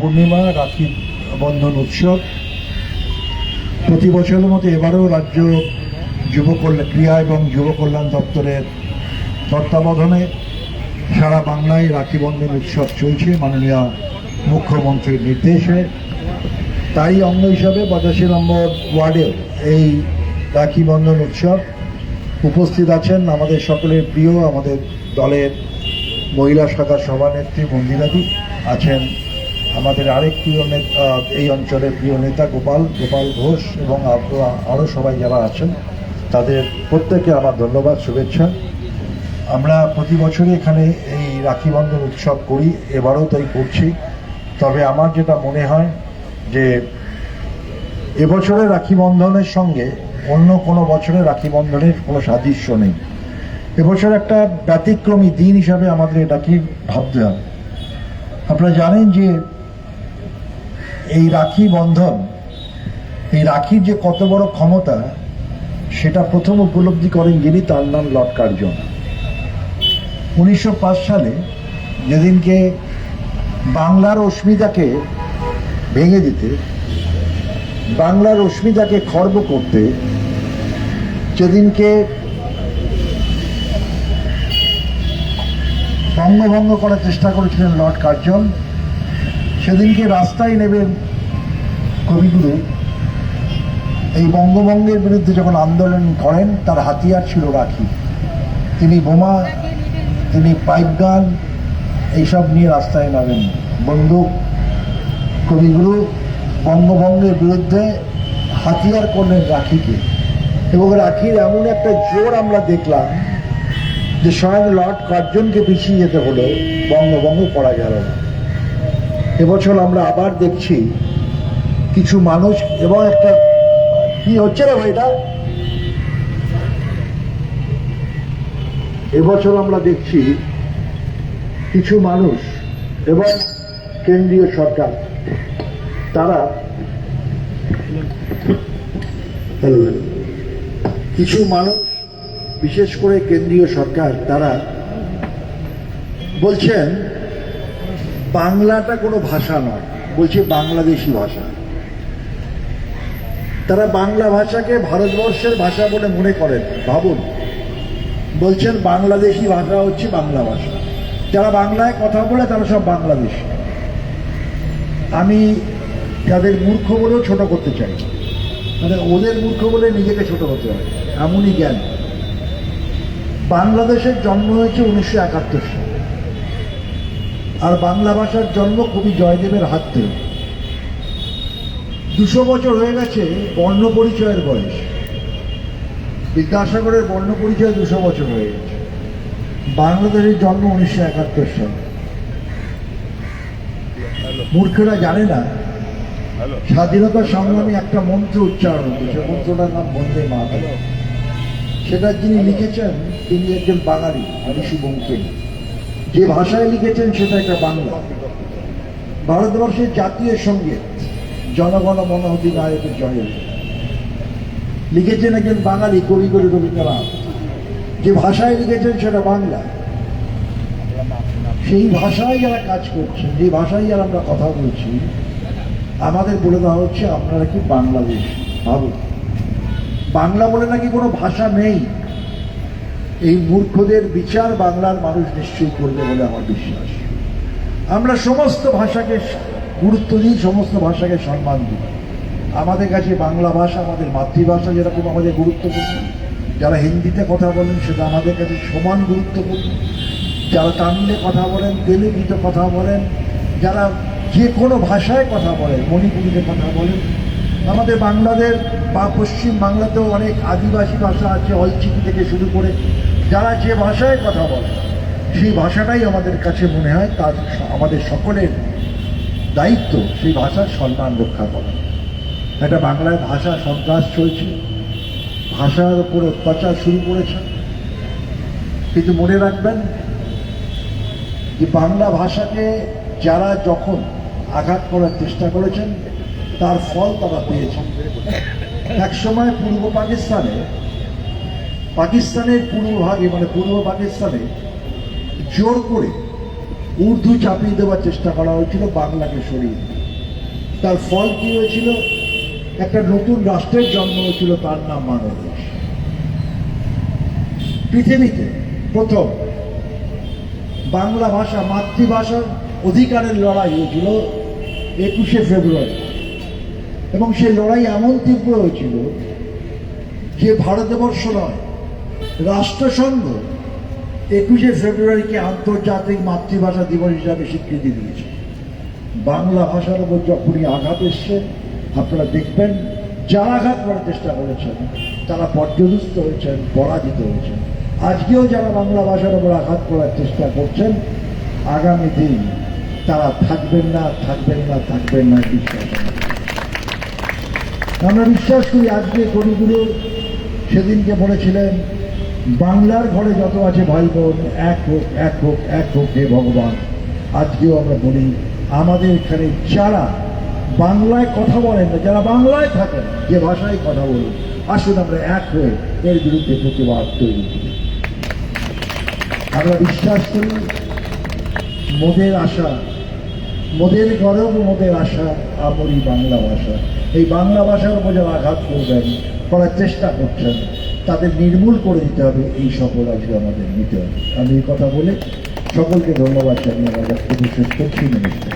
পূর্ণিমা, রাখি বন্ধন উৎসব। প্রতি বছরের মতো এবারেও রাজ্য যুব কল্যাণ ক্রিয়া এবং যুব কল্যাণ দপ্তরের তত্ত্বাবধানে সারা বাংলায় রাখি বন্ধন উৎসব চলছে, মাননীয় মুখ্যমন্ত্রীর নির্দেশে। তারই অঙ্গ হিসাবে পঁচাশি নম্বর ওয়ার্ডে এই রাখি বন্ধন উৎসব উপস্থিত আছেন আমাদের সকলের প্রিয়, আমাদের দলের মহিলা শাখার সভানেত্রী মন্দিরাদি, আছেন আমাদের আরেক প্রিয় নেতা, এই অঞ্চলের প্রিয় নেতা গোপাল গোপাল ঘোষ এবং আরো- আরও সবাই যারা আছেন, তাদের প্রত্যেকে আমার ধন্যবাদ, শুভেচ্ছা। আমরা প্রতি বছরই এখানে এই রাখি বন্ধন উৎসব করি, এবারও তাই করছি। তবে আমার যেটা মনে হয় যে, এবছরের রাখি বন্ধনের সঙ্গে অন্য কোনো বছরের রাখি বন্ধনের কোনো সাদৃশ্য নেই। এবছর একটা ব্যতিক্রমী দিন হিসাবে আমাদের এটাকে ভাবতে হবে। আপনারা জানেন যে এই রাখি বন্ধন, এই রাখির যে কত বড় ক্ষমতা, সেটা প্রথম উপলব্ধি করেন যিনি, তার নাম লর্ড কার্জন। উনিশশো পাঁচ সালে যেদিনকে বাংলার অস্মিতাকে ভেঙে দিতে, বাংলার অস্মিতাকে খর্ব করতে যেদিনকে বঙ্গভঙ্গ করার চেষ্টা করেছিলেন লর্ড কার্জন। সেদিনকে রাস্তায় নেবেন কবিগুরু এই বঙ্গভঙ্গের বিরুদ্ধে যখন আন্দোলন করেন, তার হাতিয়ার ছিল রাখি। তিনি বোমা, তিনি পাইপ গান, এইসব নিয়ে রাস্তায় নামেন। বন্দুক, কবিগুরু বঙ্গভঙ্গের বিরুদ্ধে হাতিয়ার করলেন রাখিকে। এবং রাখির এমন একটা জোর আমরা দেখলাম যে স্বয়ং লর্ড কার্জনকে পিছিয়ে যেতে হলো বঙ্গভঙ্গ করা গেল না। এবছর আমরা আবার দেখছি কিছু মানুষ এবং একটা কি হচ্ছে রে ভাই এটা? এবছর আমরা দেখছি কিছু মানুষ এবং কেন্দ্রীয় সরকার, তারা কিছু মানুষ, বিশেষ করে কেন্দ্রীয় সরকার, তারা বলছেন বাংলাটা কোনো ভাষা নয়, বলছে বাংলাদেশি ভাষা। তারা বাংলা ভাষাকে ভারতবর্ষের ভাষা বলে মনে করেন, ভাবুন। বলছেন বাংলাদেশি ভাষা হচ্ছে বাংলা ভাষা। যারা বাংলায় কথা বলে তারা সব বাংলাদেশি। আমি যাদের মূর্খ বলেও ছোট করতে চাই। মানে ওদের মূর্খ বলে নিজেকে ছোট হতে হয়, এমনই জ্ঞান। বাংলাদেশের জন্ম হয়েছে উনিশশো একাত্তর সালে। আর বাংলা ভাষার জন্ম কবি জয়দেবের হাত। ধরে দুশো বছর হয়ে গেছে বর্ণ পরিচয়ের বয়স। বিদ্যাসাগরের বর্ণ পরিচয় দুশো বছর হয়ে গেছে। বাংলাদেশের জন্ম উনিশশো একাত্তর সালে। মূর্খেরা জানে না স্বাধীনতা সংগ্রামী একটা মন্ত্র উচ্চারণ হচ্ছে। মন্ত্রটার নাম বন্দে মাতরম। সেটা যিনি লিখেছেন তিনি একজন বাঙালি ঋষি বঙ্কিম যে ভাষায় লিখেছেন সেটা একটা বাংলা। ভারতবর্ষের জাতীয় সংগীত জনগণ মন অধিনায়কের জয়। লিখেছেন একজন বাঙালি কবিগুরু রবীন্দ্রনাথ যে ভাষায় লিখেছেন সেটা বাংলা। সেই ভাষায় যারা কাজ করছেন যে ভাষায় যারা আমরা কথা বলছি, আমাদের বলে দেওয়া হচ্ছে, আপনারা কি বাংলাদেশ? ভাবুন। বাংলা বলে নাকি কোনো ভাষা নেই। এই মূর্খদের বিচার বাংলার মানুষ নিশ্চয়ই করবে বলে আমার বিশ্বাস। আমরা সমস্ত ভাষাকে গুরুত্ব দিই সমস্ত ভাষাকে সম্মান দিই। আমাদের কাছে বাংলা ভাষা, আমাদের মাতৃভাষা যেরকম আমাদের গুরুত্বপূর্ণ, যারা হিন্দিতে কথা বলেন সেটা আমাদের কাছে সমান গুরুত্বপূর্ণ। যারা তামিলে কথা বলেন, তেলেগুতে কথা বলেন, যারা যে কোনো ভাষায় কথা বলেন, মণিপুরিতে কথা বলেন, আমাদের বাংলাদেশ বা পশ্চিম বাংলাতেও অনেক আদিবাসী ভাষা আছে, অলচিকি থেকে শুরু করে যারা যে ভাষায় কথা বলে, সেই ভাষাটাই আমাদের কাছে মনে হয় তার আমাদের সকলের দায়িত্ব, সেই ভাষার সম্মান রক্ষা করা। একটা বাংলায় ভাষা সন্ত্রাস চলছে, ভাষার উপর অত্যাচার শুরু করেছে। কিন্তু মনে রাখবেন যে বাংলা ভাষাকে যারা যখন আঘাত করার চেষ্টা করেছেন, তার ফল তারা পেয়েছেন। এক সময় পূর্ব পাকিস্তানে পাকিস্তানের পূর্ব ভাগে মানে পূর্ব পাকিস্তানে জোর করে উর্দু চাপিয়ে দেওয়ার চেষ্টা করা হয়েছিল বাংলাকে সরিয়ে তার ফল কি হয়েছিল? একটা নতুন রাষ্ট্রের জন্ম হয়েছিল, তার নাম বাংলাদেশ পৃথিবীতে প্রথম বাংলা ভাষা মাতৃভাষার অধিকারের লড়াই হয়েছিল একুশে ফেব্রুয়ারি। এবং সেই লড়াই এমন তীব্র হয়েছিল যে ভারতবর্ষ নয় রাষ্ট্রসংঘ একুশে ফেব্রুয়ারিকে আন্তর্জাতিক মাতৃভাষা দিবস হিসাবে স্বীকৃতি দিয়েছে বাংলা ভাষার উপর যখনই আঘাত এসছে, আপনারা দেখবেন, যারা আঘাত করার চেষ্টা করেছেন, তারা পর্যদস্ত হয়েছেন, পরাজিত হয়েছেন আজকেও যারা বাংলা ভাষার উপর আঘাত করার চেষ্টা করছেন, আগামী দিন তারা থাকবেন না থাকবেন না থাকবেন না বিশ্বাস আমার। বিশ্বাস করি আজকে কবিগুরু সেদিনকে বলেছিলেন বাংলার ঘরে যত আছে ভাই বোন এক হোক এক হোক এক হোক হে ভগবান। আজকেও আমরা বলি, আমাদের এখানে যারা বাংলায় কথা বলেন না, যারা বাংলায় থাকেন, যে ভাষায় কথা বলুন, আসুন আমরা এক হয়ে এর বিরুদ্ধে প্রতিবাদ তৈরি করি। আমরা বিশ্বাস করি, মোদের আশা, মোদের গরব, মোদের আশা, আমরি বাংলা ভাষা। এই বাংলা ভাষার উপর যারা আঘাত করবেন, করার চেষ্টা করছেন তাদের নির্মূল করে দিতে হবে এই সফল আজকে আমাদের নিতে হবে। আমি এই কথা বলে সকলকে ধন্যবাদ জানিয়ে আমার বক্তব্য শেষ করছি। নমস্কার।